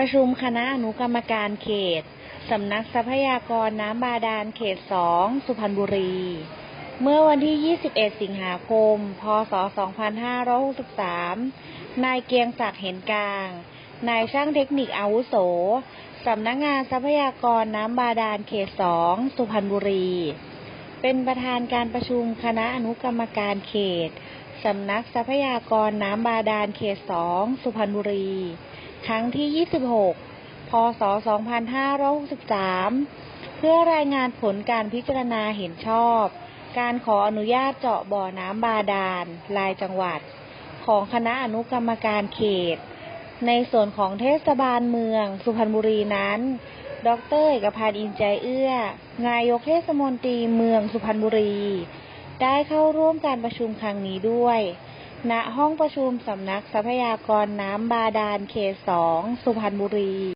ประชุมคณะอนุกรรมการเขต สำนักทรัพยากรน้ำบาดาลเขต 2 สุพรรณบุรี เมื่อวันที่ 21 สิงหาคม พศ 2563 นายเกียงศักดิ์เห็นกลาง นายช่างเทคนิคอาวุโส สำนักงานทรัพยากรน้ำบาดาลเขต 2 สุพรรณบุรี เป็นประธานการประชุมคณะอนุกรรมการเขต สำนักทรัพยากรน้ำบาดาลเขต 2 สุพรรณบุรี ครั้งที่ 26 พศ 2563 เพื่อรายงานผลการพิจารณาเห็นชอบ การขออนุญาตเจาะบ่อน้ำบาดาลรายจังหวัด ของคณะอนุกรรมการเขต ในส่วนของเทศบาลเมือง สุพรรณบุรีนั้น ดรเอกพันธ์อินใจเอื้อ นายกเทศมนตรีเมืองสุพรรณบุรี ได้เข้าร่วมการประชุมครั้งนี้ด้วย ณห้องประชุมสำนักทรัพยากรน้ำบาดาลเขต2สุพรรณบุรี